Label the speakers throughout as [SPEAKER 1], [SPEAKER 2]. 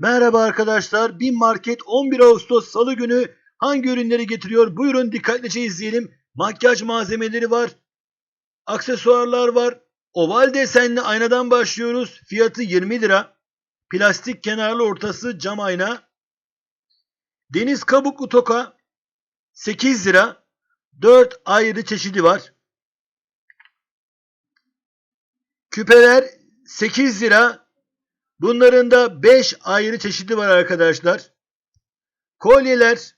[SPEAKER 1] Merhaba arkadaşlar. Bin Market 11 Ağustos Salı günü hangi ürünleri getiriyor? Buyurun dikkatlice izleyelim. Makyaj malzemeleri var. Aksesuarlar var. Oval desenli aynadan başlıyoruz. Fiyatı 20 lira. Plastik kenarlı ortası cam ayna. Deniz kabuklu toka 8 lira. 4 ayrı çeşidi var. Küpeler 8 lira. Bunların da 5 ayrı çeşidi var arkadaşlar. Kolyeler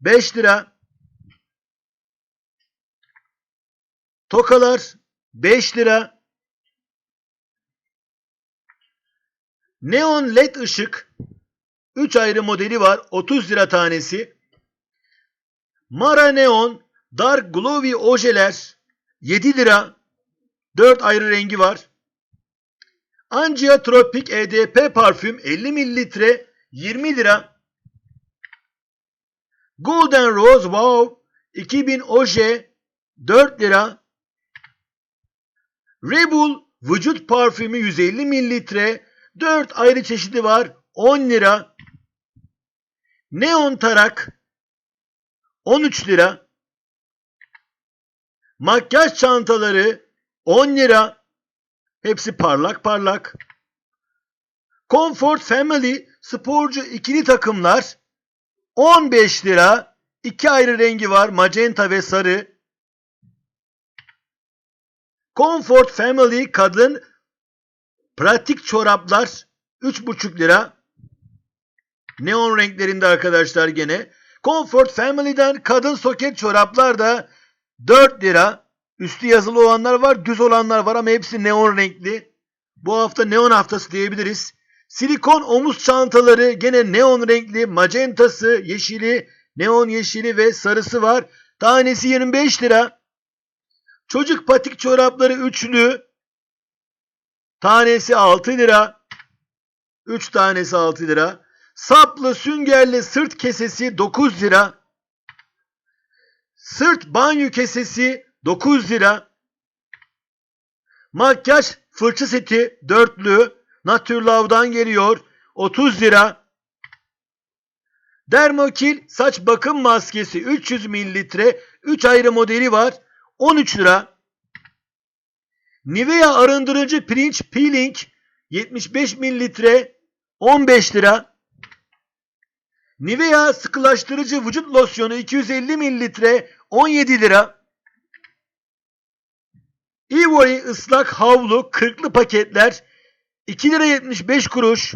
[SPEAKER 1] 5 lira. Tokalar 5 lira. Neon led ışık 3 ayrı modeli var. 30 lira tanesi. Mara Neon Dark Glowy ojeler 7 lira. 4 ayrı rengi var. Angia Tropic EDP parfüm 50 mililitre 20 lira. Golden Rose Wow 2000 oje 4 lira. Rebel vücut parfümü 150 mililitre 4 ayrı çeşidi var 10 lira. Neon tarak 13 lira. Makyaj çantaları 10 lira. Hepsi parlak parlak. Comfort Family sporcu ikili takımlar 15 lira. İki ayrı rengi var. Magenta ve sarı. Comfort Family kadın pratik çoraplar 3,5 lira. Neon renklerinde arkadaşlar gene. Comfort Family'den kadın soket çoraplar da 4 lira. Üstü yazılı olanlar var, düz olanlar var ama hepsi neon renkli. Bu hafta neon haftası diyebiliriz. Silikon omuz çantaları gene neon renkli, magentası, yeşili, neon yeşili ve sarısı var. Tanesi 25 lira. Çocuk patik çorapları üçlü. Tanesi 6 lira. 3 tanesi 6 lira. Saplı süngerli sırt kesesi 9 lira. Sırt banyo kesesi 9 lira. Makyaj fırça seti dörtlü Naturlove'dan geliyor 30 lira. Dermokil saç bakım maskesi 300 mililitre 3 ayrı modeli var 13 lira. Nivea arındırıcı pirinç peeling 75 mililitre 15 lira. Nivea sıkılaştırıcı vücut losyonu 250 mililitre 17 lira. Ivory ıslak havlu 40'lı paketler 2 lira 75 kuruş.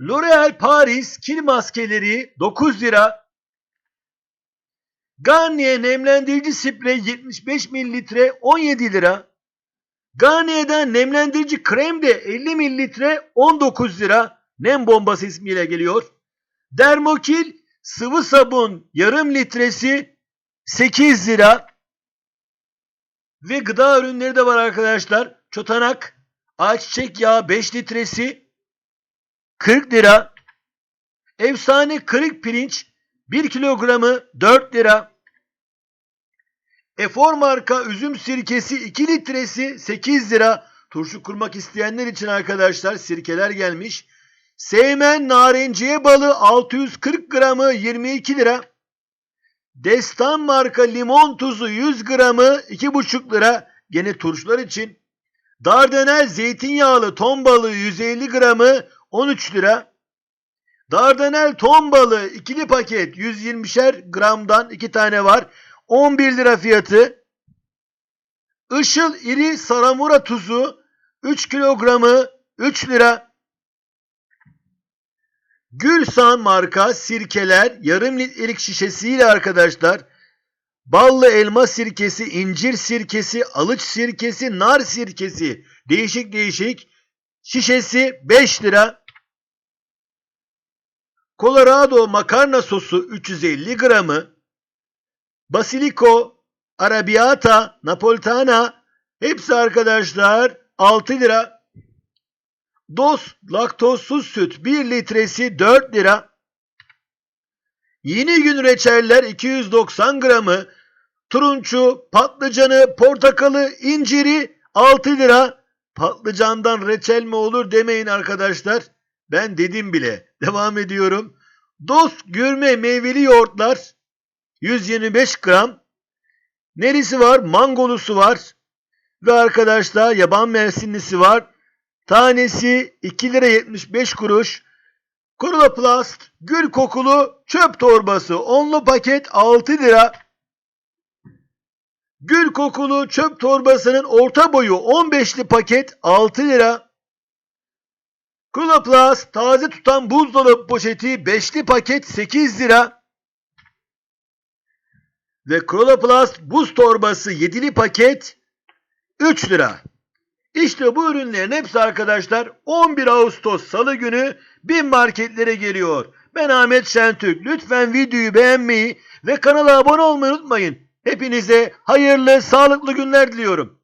[SPEAKER 1] L'Oreal Paris kil maskeleri 9 lira. Garnier nemlendirici sprey 75 mililitre 17 lira. Garnier'den nemlendirici krem de 50 mililitre 19 lira. Nem bombası ismiyle geliyor. Dermokil sıvı sabun yarım litresi 8 lira. Ve gıda ürünleri de var arkadaşlar. Çotanak ayçiçek yağı 5 litresi 40 lira. Efsane kırık pirinç 1 kilogramı 4 lira. Efor marka üzüm sirkesi 2 litresi 8 lira. Turşu kurmak isteyenler için arkadaşlar sirkeler gelmiş. Seymen narenciye balı 640 gramı 22 lira. Destan marka limon tuzu 100 gramı 2,5 lira. Gene turşular için. Dardanel zeytinyağlı ton balığı 150 gramı 13 lira. Dardanel ton balığı ikili paket 120'şer gramdan 2 tane var. 11 lira fiyatı. Işıl iri saramura tuzu 3 kilogramı 3 lira. Gülsan marka sirkeler yarım litrelik şişesiyle arkadaşlar. Ballı elma sirkesi, incir sirkesi, alıç sirkesi, nar sirkesi değişik değişik şişesi 5 lira. Colorado makarna sosu 350 gramı. Basilico, Arabiata, Napolitana hepsi arkadaşlar 6 lira. Dos laktozsuz süt 1 litresi 4 lira. Yeni gün reçeller 290 gramı. Turunçu, patlıcanı, portakalı, inciri 6 lira. patlıcandan reçel mi olur demeyin arkadaşlar. Ben dedim bile. Devam ediyorum. Dost gürme meyveli yoğurtlar 125 gram. Neresi var? Mangolusu var. Ve arkadaşlar yaban mersinlisi var. Tanesi 2 lira 75 kuruş. Koroplast gül kokulu çöp torbası onlu paket 6 lira. Gül kokulu çöp torbasının orta boyu 15'li paket 6 lira. Koloplast taze tutan buzdolabı poşeti 5'li paket 8 lira. Ve Koloplast buz torbası 7'li paket 3 lira. İşte bu ürünlerin hepsi arkadaşlar 11 Ağustos Salı günü bin marketlere geliyor. Ben Ahmet Şentürk. Lütfen videoyu beğenmeyi ve kanala abone olmayı unutmayın. Hepinize hayırlı, sağlıklı günler diliyorum.